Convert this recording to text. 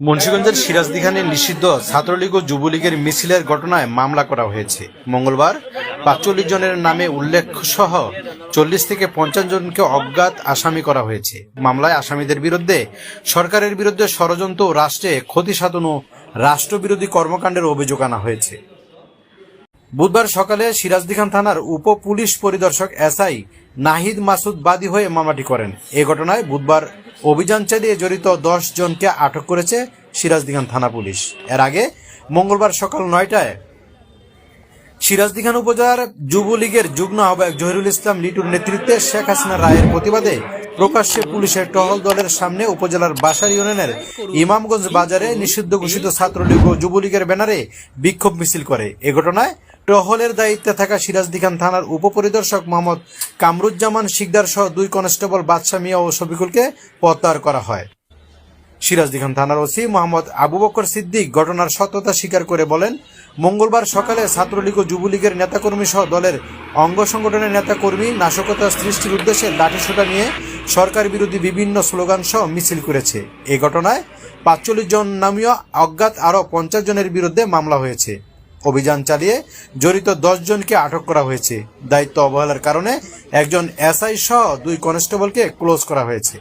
মুন্সিগঞ্জের সিরাজদিখানে নিষিদ্ধ ছাত্রলীগ ও যুবলীগের মিছিলের ঘটনায় মামলা করা হয়েছে। মঙ্গলবার পাঁচচল্লিশ জনের নামে উল্লেখ সহ চল্লিশ থেকে পঞ্চাশ জনকে অজ্ঞাত আসামি করা হয়েছে। মামলায় আসামিদের বিরুদ্ধে সরকারের বিরুদ্ধে ষড়যন্ত্র রাষ্ট্রে ক্ষতি সাধন ও রাষ্ট্রবিরোধী কর্মকাণ্ডের অভিযোগ আনা হয়েছে। বুধবার সকালে সিরাজদিখান থানার উপ পুলিশ পরিদর্শক এসআই নাহিদ মাসুদ বাদী হয়ে মামলাটি করেন। এ ঘটনায় বুধবার অভিযান চালিয়ে জড়িত দশ জনকে আটক করেছে সিরাজদিখান থানা পুলিশ। এর আগে মঙ্গলবার সকাল নয়টায় সিরাজদিখান উপজেলার যুবলীগের যুগ্ম আহ্বায়ক জহিরুল ইসলাম লিটুর নেতৃত্বে শেখ হাসিনা রায়ের প্রতিবাদে প্রকাশ্যে পুলিশের টহল দলের সামনে উপজেলার বাসার ইউনিয়নের ইমামগঞ্জ বাজারে নিষিদ্ধ ঘোষিত ছাত্রলীগ ও যুবলীগের ব্যানারে বিক্ষোভ মিছিল করে। এ ঘটনায় টহলের দায়িত্বে থাকা সিরাজদিখান থানার উপপরিদর্শক মোহাম্মদ কামরুজ্জামান শিকদার সহ দুই কনস্টেবল বাদশা মিয়া ও শফিকুলকে প্রত্যাহার করা হয়। সিরাজদিখান থানার ওসি মোহাম্মদ আবু বকর সিদ্দিক ঘটনার সত্যতা স্বীকার করে বলেন, মঙ্গলবার সকালে ছাত্রলীগ ও যুবলীগের নেতাকর্মী সহ দলের অঙ্গ সংগঠনের নেতাকর্মী নাশকতা সৃষ্টির উদ্দেশ্যে লাঠিসোঁটা নিয়ে সরকার বিরোধী বিভিন্ন স্লোগান সহ মিছিল করেছে। এ ঘটনায় পাঁচচল্লিশ জন নামীয় অজ্ঞাত আরও পঞ্চাশ জনের বিরুদ্ধে মামলা হয়েছে। অভিযান চালিয়ে জড়িত জনকে আটক করা হয়েছে। দায়িত্ব অবহেলার কারণে একজন এসআই সহ দুই কনস্টেবলকে ক্লোজ করা হয়েছে।